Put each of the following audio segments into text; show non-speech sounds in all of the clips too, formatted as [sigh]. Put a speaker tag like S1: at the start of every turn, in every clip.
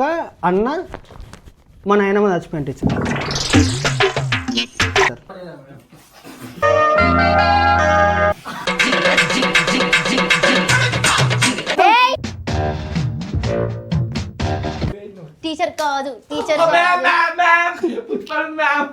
S1: అక్క అన్న మా నాయనమ్మ చచ్చిపోయిన టీచర్
S2: టీచర్ కాదు teacher
S3: ma'am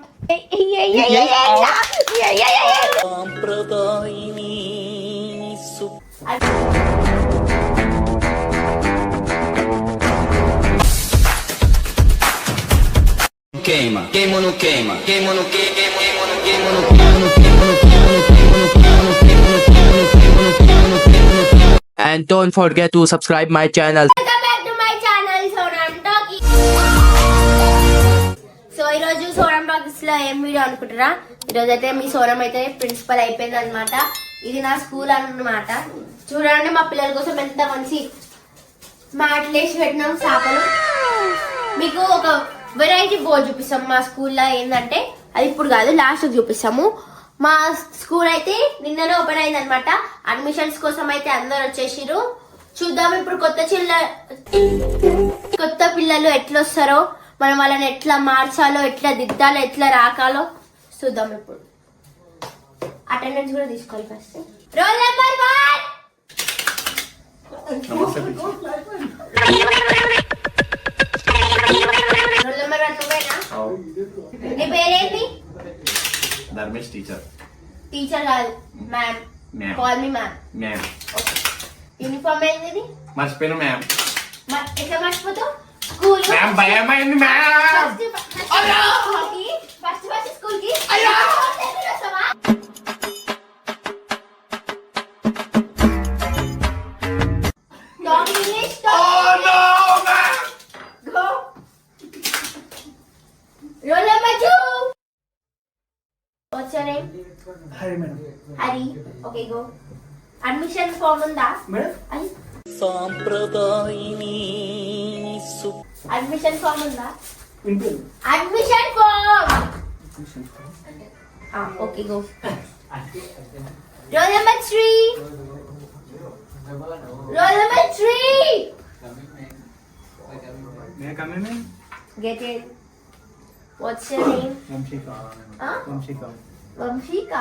S4: queima, queima não queima, queima ou não queima, queima ou não queima, não queima, não queima, não queima, não queima, não queima, não queima, não queima, não queima, não queima, não queima, não queima.
S5: And don't forget to subscribe my channel.
S2: Welcome back to my channel Sonam talkie so ఈరోజు సోనం టాకీస్లో ఏం video అనుకుంటారా ఈరోజు అయితే మీ సోనం అయితే principal అయిపోయింది అనమాట ఇది నా స్కూల్ అన్నమాట చూడండి మా పిల్లల కోసం ఎంత మంచి మ్యాట్లు వేసి పెట్టినాం చేపలు మీకు ఒక వెరైటీ బోర్డ్ చూపిస్తాం. మా స్కూల్లో ఏంటంటే అది ఇప్పుడు కాదు లాస్ట్ చూపిస్తాము. మా స్కూల్ అయితే నిన్ననే ఓపెన్ అయింది అనమాట అడ్మిషన్స్ కోసం అయితే అందరు వచ్చేసిరు చూద్దాం ఇప్పుడు కొత్త చిల్ల కొత్త పిల్లలు ఎట్లా వస్తారో మనం వాళ్ళని ఎట్లా మార్చాలో ఎట్లా దిద్దాలో ఎట్లా రాకాలో చూద్దాం ఇప్పుడు. అటెండెన్స్ కూడా తీసుకోవాలి ఫస్ట్ రోల్ నెంబర్ వన్ పేరేంటి
S3: ధర్మేష్ టీచర్
S2: టీచర్ కాదు ma'am. Call me ma'am
S3: ma'am
S2: uniform ఏంది
S3: మర్చిపోయిన మ్యామ్
S2: ఎట్లా మర్చిపోతావు స్కూల్
S3: మ్యామ్ భయమైంది మ్యామ్
S2: ఫస్ట్ ఫస్ట్ స్కూల్కి?
S1: బాగుంటుందా మేడం
S2: సాంప్రదాయని అడ్మిషన్ ఫామ్ ఉందా admission form okay go roll number three May I come
S3: in? Get
S2: it. What's your name? Vamshika.
S1: Huh? Vamshika.
S2: Vamshika.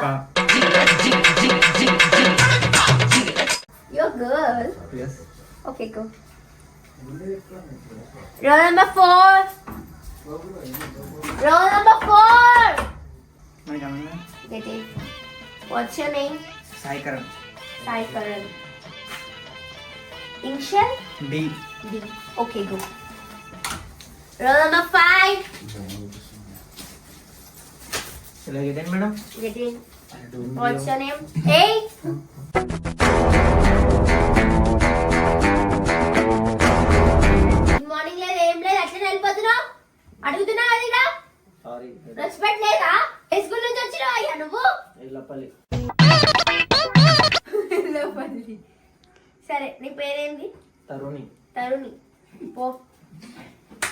S2: You're good. girl.
S1: Yes.
S2: Okay, go. Roll number four. Roll number four.
S1: My name
S2: Get it. What's your name?
S1: Sai Karan.
S2: Sai Karan. Initial?
S1: B.
S2: B. Okay, go. Roll number five.
S1: Shall I get in, madam?
S2: Get in. What's your name? A. అడుగుతున్నా అది
S1: sorry
S2: respect లేదా? School నుంచి వచ్చినావు అయ్యా నువ్వు. సరే నీ పేరేంది?
S1: తరుణి.
S2: తరుణి. పో.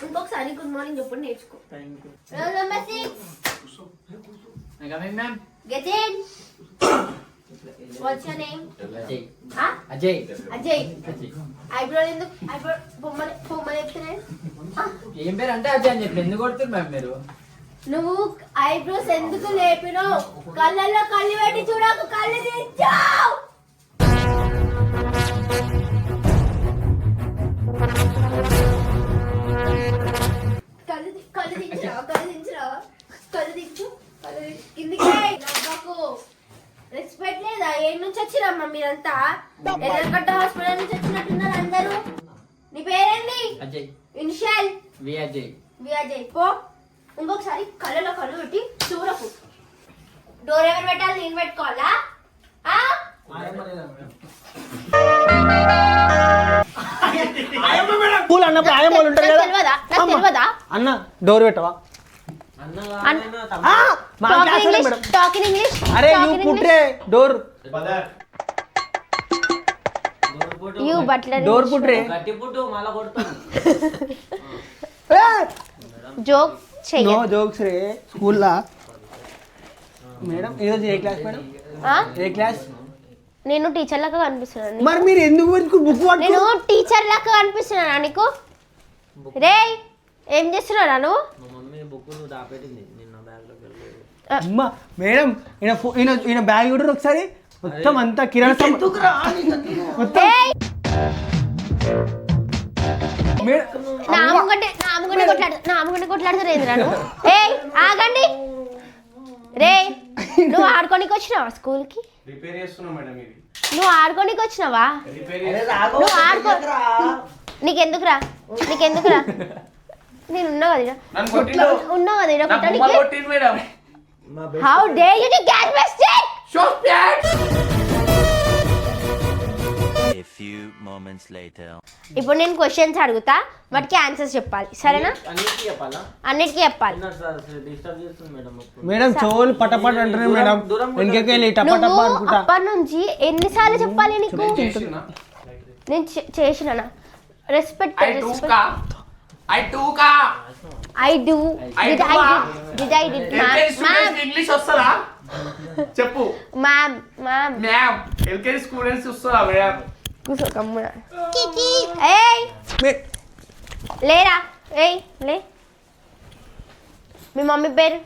S2: ఇంకొకసారి గుడ్ మార్నింగ్ చెప్పు నేర్చుకో.
S1: Thank you
S2: roll number six what's your name
S1: Ajay Ajay
S2: Ajay
S1: Ajay
S2: eyebrow ఎందుకు? ఐబ్రో బొమ్మలు బొమ్మలు చెప్తున్నాయి
S1: ఏం పేరు? అంటే అజయ్ అని చెప్పి. ఎందుకు కొడుతున్నారు మ్యామ్ మీరు?
S2: నువ్వు ఐబ్రోస్ ఎందుకు లేపినావు? కళ్ళల్లో కళ్ళు పెట్టి చూడకు కళ్ళు తెచ్చావు కళ్ళు కళ్ళు కళ్ళు కళ్ళు దించు కళ్ళు. కిందికి నవ్వకు రెస్పెక్ట్ లేదా? ఏం నుంచి వచ్చిరమ్మా మీరంతా? ఎర్రగడ్డ హాస్పిటల్ నుంచి వచ్చినట్టున్నారు అందరూ. నీ పేరేంది
S1: అజయ్.
S2: ఇనిషియల్
S1: వి అజయ్
S2: విజయ్ పో. ఇంకొకసారి కళ్ళలో కళ్ళు పెట్టి చూడకు డోర్ ఎవరు పెట్టాలి? నేను పెట్టుకోవాలా?
S1: అన్నప్పుడు ఉంటారు కదా. అన్న డోర్ పెట్టవా? డోర్. జోక్స్
S2: నేను టీచర్ లాగా కనిపిస్తున్నాను
S1: మరి మీరు ఎందుకు బుక్
S2: నేను టీచర్ లాగా కనిపిస్తున్నాను నీకు? రే ఏం చేస్తున్నావు నువ్వు?
S6: బుక్ నువ్వు దాపెట్టింది నిన్న బ్యాగ్లోకి వెళ్ళలేదు
S1: అమ్మ మేడం ఈయన ఫో- ఈయన ఈయన బ్యాగ్ కూడా ఒకసారి. మొత్తం అంతా కిరాణా సామాన్- మొత్తం.
S2: ఏయ్!
S1: మేడం
S2: నా అమ్మగంటే నా అమ్మగంటే కొట్లాడు నా అమ్మగంటే కొట్లాడుతారు ఏందిరా నువ్వు ఏయ్ ఆగండి. రే నువ్వు ఆడుకోనికి వచ్చినావా స్కూల్కి?
S3: రిపేర్ చేస్తున్నా మేడం ఇది.
S2: నువ్వు ఆడుకోనికి వచ్చినావా?
S3: రిపేర్
S2: నువ్వు ఆడుకో. నీకెందుకురా? నీకెందుకురా? నేను ఉన్నా కదా. ఉన్నావు కదా how dare you to mistake
S3: show pat
S7: A few moments later.
S2: ఇప్పుడు నేను క్వశ్చన్స్ అడుగుతా వాటికి ఆన్సర్స్ చెప్పాలి. సరేనా?
S6: అన్నిటికీ చెప్పాలా?
S2: అన్నిటికీ చెప్పాలి.
S6: మేడం
S1: చెవులు పటపట అంటారు మేడం. వెనకకి వెళ్ళి అనుకుంటా.
S2: అప్పటి నుంచి ఎన్నిసార్లు చెప్పాలి నీకు?
S3: చేసిన.
S2: నేను చే- చేసినానా? రెస్పెక్ట్
S3: ఐ టూ కా ఐ టూ కా
S2: I do
S3: I
S2: did
S3: do
S2: I
S3: ఆ?
S2: Did I did
S3: LKG
S2: ma'am
S3: students English వస్తుందా? చెప్పు.
S2: Ma'am ma'am
S3: ma'am LKG students వస్తుందా
S2: ఏయ్! లేరా? ఏయ్ లే. మీ మమ్మీ పేరు?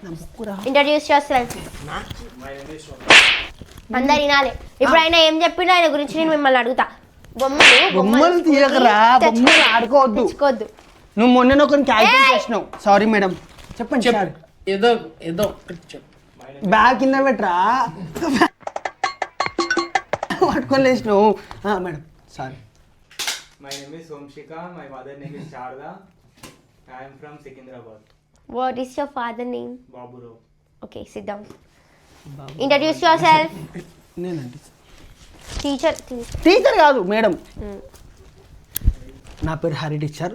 S2: ఇంట్రడ్యూస్ చేస్తారు అందరు వినాలి. ఇప్పుడు ఆయన ఏం చెప్పిండో ఆయన గురించి నేను మిమ్మల్ని అడుగుతా. బొమ్మలు
S1: బొమ్మలు తీయకరా బొమ్మలు ఆడుకోవద్దు.
S2: తెచ్చుకోవద్దు.
S1: నువ్వు మొన్న ఒకరిని క్యాల్కులేట్! చేసినావు. సారీ మేడం చెప్పండి సార్.
S8: ఏదో ఏదో
S1: బ్యాగ్ కింద పెట్టరా? పట్టుకొని లేచినావు. ఆ, madam sorry
S9: name is Somshika. My mother name is Sharda. I am from Secunderabad,
S2: what is your father name
S9: Baburo.
S2: Okay sit down introduce yourself
S1: నేనండి.
S2: టీచర్
S1: టీచర్ కాదు మేడం నా పేరు హరి టీచర్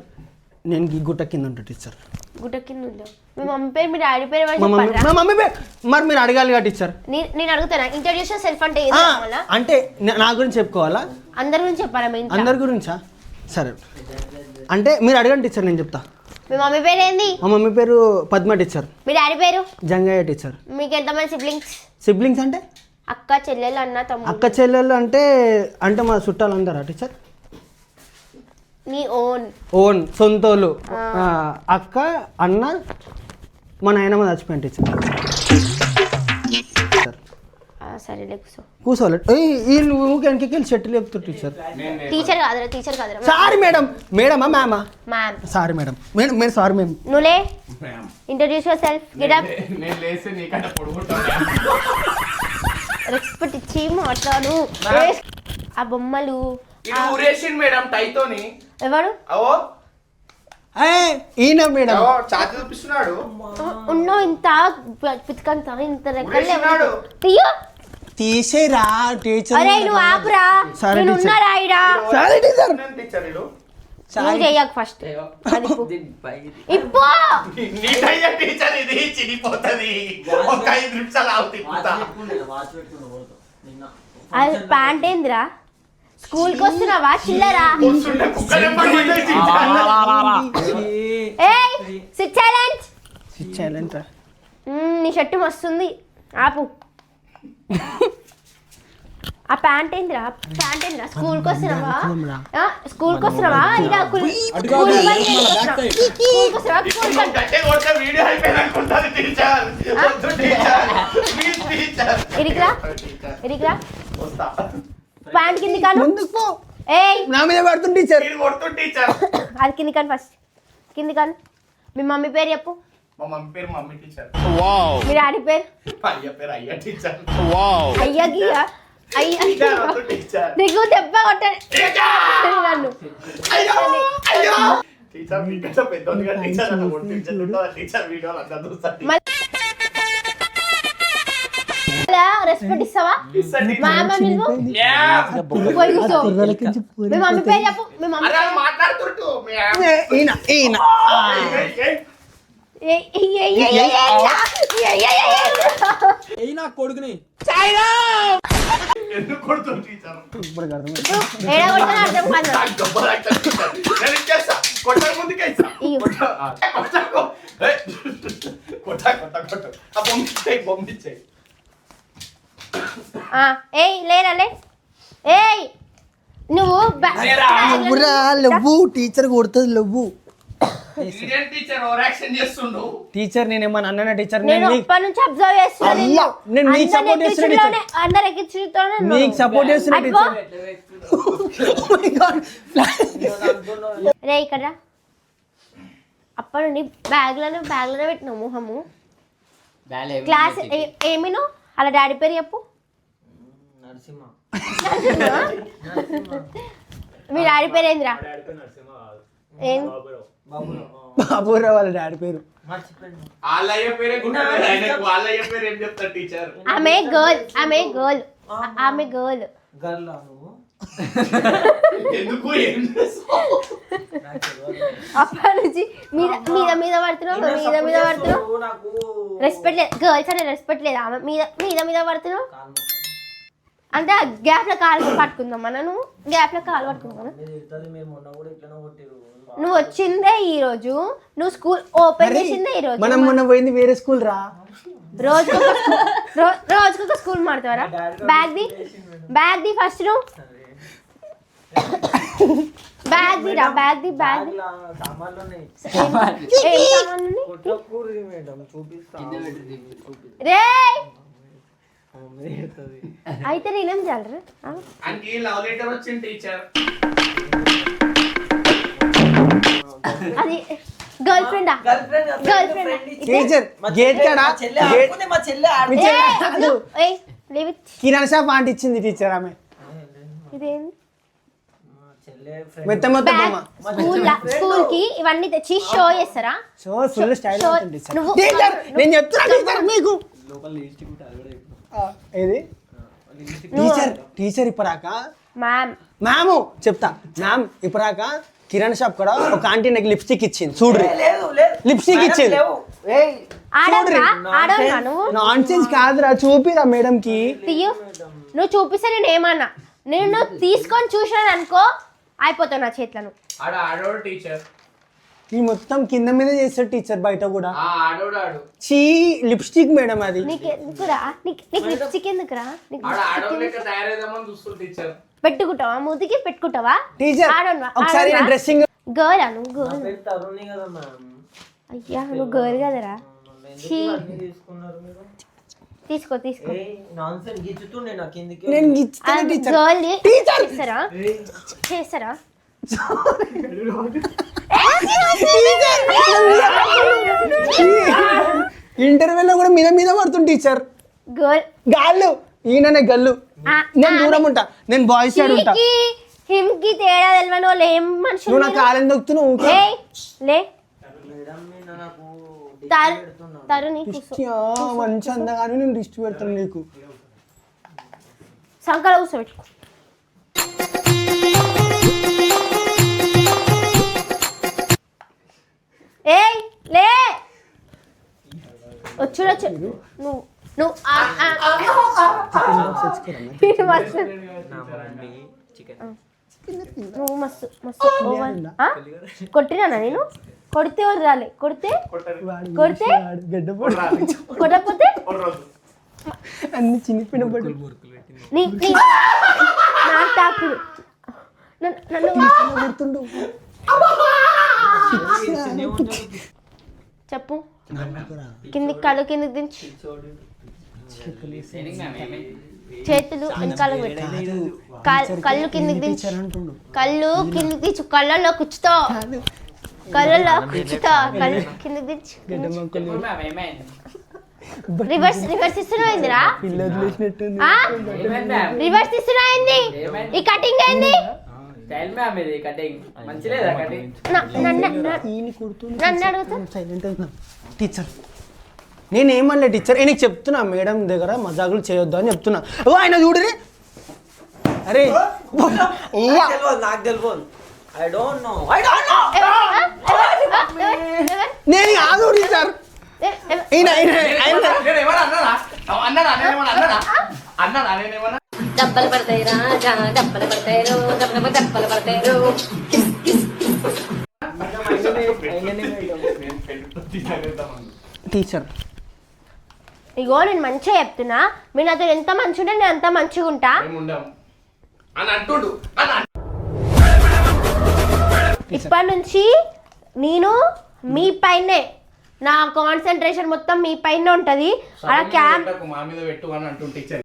S1: నేను ఈ గుట్ట కింద ఉంటా టీచర్
S2: గుట్ట కింద మీ మమ్మీ పేరు మీ డాడీ పేరు ఎవరు
S1: మా మమ్మీ
S2: చెప్పారా
S1: మా మమ్మీ పేరు మరి మీరు అడగాలిగా టీచర్
S2: నే- నేను అడుగుతానా? ఇంట్రడ్యూస్ సెల్ఫ్ అంటే ఏది
S1: అంటే నే- నా గురించి చెప్పుకోవాలా?
S2: అందరి గురించి చెప్పాలా మీ ఇంట్లో?
S1: అందరి గురించా? సరే. అంటే మీరు అడగండి టీచర్ నేను చెప్తా.
S2: మీ మమ్మీ పేరు ఏంది?
S1: మా మమ్మీ పేరు పద్మ టీచర్
S2: మీ డాడీ పేరు?
S1: జంగయ్య టీచర్
S2: మీకు ఎంతమంది సిబ్లింగ్స్
S1: సిబ్లింగ్స్ అంటే?
S2: అక్క చెల్లెలు అన్న తమ్ముడు.
S1: అక్క చెల్లెళ్ళు అంటే అంటే మా చుట్టాలు అందరా టీచర్
S2: నీ ఓన్.
S1: ఓన్ సొంతోళ్ళు. ఆ, అక్క అన్న మా నాయనమ్మ చచ్చిపోయాను టీచర్.
S2: సరేలే కూర్చో
S1: కూర్చోలే వెళ్ళి టీచర్.
S2: టీచర్ కాదురా టీచర్ కాదురా.
S1: Sorry madam. మేడమా మ్యామా?
S2: మ్యామ్.
S1: Sorry madam. మేడం మీరు sorry madam.
S2: నువ్వులే
S3: ma'am.
S2: Introduce yourself get up
S3: నేను లేస్తే నీకంటే పొడుగుంటా
S2: రెస్పెక్ట్ ఇచ్చి మాట్లాడు.
S3: Ma'am.
S2: ఆ బొమ్మలు
S3: ఇది ఊరేసింది మేడం టైతోని.
S2: ఎవరు?
S3: అవో.
S1: ఏయ్, ఈయన మేడం.
S3: అవో చాతి చూపిస్తున్నాడు.
S2: ఉన్నో ఇంత పితకంత ఇంత రెక్కలు
S3: ఉరేసినాడు.
S2: తీయో
S1: తీసేరా టీచర్
S2: అరే నువ్వు ఆపురా.
S1: సరే,
S2: నేను
S1: teacher.
S2: ఉన్నారా ఈడ?
S1: Sorry teacher.
S3: నేను టీచర్ ఇడు
S2: నువ్వు చెయ్యకు ఫస్ట్ [laughs] ఇప్పు.
S3: టీచర్ ఇది ఒక ఐదు నిమిషాలు
S2: అది ప్యాంట్ ఏందిరా? స్కూల్కి వస్తున్నావా చిల్లరా నీ షర్టు మస్తుంది. ఆపు. ఆ ప్యాంట్ ఏందిరా? ప్యాంట్ ఏందిరా? స్కూల్కి వస్తున్నావా స్కూల్కి వస్తున్నావా ఇలా స్కూల్ ఇరికిరా. ప్యాంట్ కింది కాను
S1: ముందుకు పో.
S2: ఏయ్.
S1: నా మీద పడుతుంది టీచర్
S3: మీరు కొడుతు టీచర్
S2: అది కింది కాను ఫస్ట్ కింది కాను మీ మమ్మీ పేరు చెప్పు.
S3: మా మమ్మీ పేరు మమ్మీ టీచర్
S2: మీ డాడీ పేరు?
S3: అయ్య పేరు అయ్య టీచర్
S2: అయ్యా గియ్యా అయ్యా
S3: టీచర్ వద్దు టీచర్
S2: నీకు దెబ్బ కొట్టాను నన్ను.
S3: అయ్యో! అయ్యో! టీచర్ మీకంటే పెద్దోనిగా టీచర్ అన్న కొట్టించారు టీచర్ వీడియోలు అంతా చూస్తారు
S2: రెస్పెక్ట్ ఇస్తావా మా అమ్మ నువ్వు మీ
S3: కొట్ట కొట్ట కొట్ట బొమ్మిచ్చాయి
S2: బొమ్మిచ్చాయి ఏయ్ లేరాలే ఏయ్ నువ్వు
S1: నువ్వురా నువ్వు టీచర్ కొడుతుంది
S3: నువ్వు టీచర్
S1: నేను ఏమన్నా అన్న టీచర్
S2: నేను అప్పటి నుంచి అబ్జర్వ్ చేస్తున్నా
S1: నేను నీకు సపోర్ట్ చేస్తున్నా టీచర్
S2: అందరి
S1: నీకు సపోర్ట్ చేస్తున్నా టీచర్ oh
S2: రే ఇక్కడ అప్పటి నుండి బ్యాగ్లను బ్యాగ్లో పెట్టిన మొహము. క్లాస్ ఏమినో? అలా డాడీ పేరు చెప్పు.
S6: నరసింహ.
S2: మీ డాడీ పేరు ఏందిరా? ఏం?
S1: బాబురావు. వాళ్ళ డాడీ పేరు.
S2: ఆమె గర్ల్ ఆమె గర్ల్ ఆమె గర్ల్.
S6: గర్లా [laughs]
S3: ఎందుకు
S2: అప్పటి నుంచి మీద మీద మీద పడుతున్నావు? మీద మీద పడుతున్నావు? రెస్పెక్ట్ లేదు. గర్ల్స్ అనే రెస్పెక్ట్ లేదు? ఆమె మీద మీద మీద పడుతున్నావు. అంటే గ్యాప్లో కాలు పట్టుకుందాం మన నువ్వు గ్యాప్లో కాలు పట్టుకుందాం నువ్వు వచ్చిందే ఈ రోజు నువ్వు స్కూల్ ఓపెన్ చేసిందే ఈ రోజు
S1: మనం మొన్న పోయింది వేరే స్కూల్ రా.
S2: రోజుకు ఒక స్కూ- రో- రోజుకు ఒక school మాడతావరా bag the bag the first నువ్వు బ్యాగ్ ది రా బ్యాగ్ ది బ్యాగ్ రే! అయితే నేనేం చేయాలి
S3: అంటే లవ్ లెటర్ వచ్చింది టీచర్.
S2: అది గర్ల్ ఫ్రెండా
S6: గర్ల్ ఫ్రెండ్
S1: టీచర్ గేట్ కాడ?
S6: మా చెల్లె
S1: కిరాణా షాప్ ఆంటీ ఇచ్చింది టీచర్ ఆమె.
S6: ఫ్రెండ్
S1: మెత్త మొత్త బొమ్మ.
S2: స్కూల్ స్కూల్కి ఇవన్నీ తెచ్చి షో చేస్తారా?
S1: సో ఫుల్ స్టైల్
S2: షో నువ్వు
S1: టీచర్ నేను చెప్తున్నా టీచర్ మీకు. ఆ, ఏది? టీచర్ టీచర్ ఇప్పరాక
S2: మ్యామ్
S1: మ్యామ్ చెప్తా. మ్యామ్ ఇప్పరాక కిరాణా షాప్ కూడా ఒక ఆంటీ నాకు లిప్స్టిక్ ఇచ్చింది. చూడ్రి.
S6: లేదు లేదు.
S1: లిప్స్టిక్ ఇచ్చింది. నాన్ సెన్స్ కాదురా చూపిరా మేడం కి.
S2: నువ్వు చూపిస్తే నేను ఏమన్నా? నేను తీసుకొని చూసాను అనుకో అయిపోతావు నా చేతులను.
S3: ఆడ ఆడోడు టీచర్.
S1: ఈ మొత్తం కింద మీద చేస్తాడు టీచర్ బయట కూడా.
S3: ఆ ఆడోడు ఆడు.
S1: చీ లిప్స్టిక్ మేడం అది.
S2: నీకు ఎందుకురా? నీకు నీకు లిప్స్టిక్ ఎందుకురా? నీకు
S3: ఆడ
S2: lipstick
S3: ఆడోడు
S2: ఎందుకు?
S3: లెక్క తయారైదామని చూస్తుంది టీచర్.
S2: పెట్టుకుంటావా? మూతికి పెట్టుకుంటావా?
S1: టీచర్ ఒకసారి నా డ్రెస్సింగ్
S2: గర్ల్ నువ్వు గర్ల్
S6: పేరు తరుణి
S2: అయ్యా నువ్వు గర్ల్ కదరా?
S6: ఎందుకు ఇవన్నీ తీసుకున్నారు మీరు?
S2: తీసుకో తీసుకో.
S6: ఏ నాన్ నాకు
S1: ఇస్తాను టీచర్
S2: గర్ల్
S1: టీచర్
S2: చేస్తారా? చేస్తారా?
S1: ఇంటర్వెల్లో కూడా మీద మీద పడుతుంది టీచర్
S2: గర్ల్
S1: గాళ్ళు. ఈయననే గల్లు. నేను దూరం ఉంటా. నేను బాయ్స్ సైడ్ ఉంటా
S2: హిమ్కి తేడా తెలియని వాళ్ళు ఏం మనుషులు
S1: నువ్వు నా
S2: మీరు?
S1: కాలం దొక్కుతున్నావు ఊరికే.
S2: ఏయ్, లే.
S6: నాకు
S2: తరుణి
S1: మంచి అందగాని నేను దిష్టి పెడతాను నీకు.
S2: సంకల కూర్చోబెట్టుకో ఏయ్ లే! వచ్చుడొచ్చు నువ్వు నువ్వు ఆ- ఆ- ఇది [laughs] మస్తు. నువ్వు మస్తు? కొట్టినానా నేను? కొడితే వదలాలి కొడితే? కొడితే. [laughs] కొట్టకపోతే?
S1: అన్ని చినిపిన పడి.
S2: నీ నీ. నా తాకుడు. నన్ను చెప్పు. కింది కళ్ళు కిందికి దించు. చేతులు వెనకాల పెట్టు. కళ్ళు కిందికి దించు. కళ్ళు కిందికి దించు. కళ్ళల్లో కుచ్చుతో కళ్ళల్లో కుచ్చుతో కళ్ళు కిందికి దించు.
S1: గడ్డ మొక్కలు. [laughs]
S2: రివర్స్ రివర్స్ ఆ? రివర్స్ ఇస్తున్నావు ఏంది? ఈ కటింగ్
S1: అవుతున్నా టీచర్ నేను ఏమనలే టీచర్ ఈయనకి చెప్తున్నా మేడం దగ్గర మజాకులు చేయొద్దు అని చెప్తున్నా. ఓ ఆయన చూడరే అరే.
S6: నాకు తెలియదు. I don't know I don't know?
S1: నేను కాదు? ఈయన
S2: దెబ్బలు పడతాయి రాజా దెబ్బలు పడతాయి రో దెబ్బలు దెబ్బలు పడతాయి రో.
S1: టీచర్.
S2: ఇగో నేను మంచిగా చెప్తున్నా. మీరు నాతో ఎంత మంచిగా ఉంటే నేను అంత మంచిగా ఉంటా
S3: అని అంటుండు.
S2: ఇప్పటి నుంచి నేను మీ పైనే నా కాన్సన్ట్రేషన్ మొత్తం మీ పైన ఉంటది. అలా క్యాంప్
S3: మా మీద పెట్టు అని అంటుంది టీచర్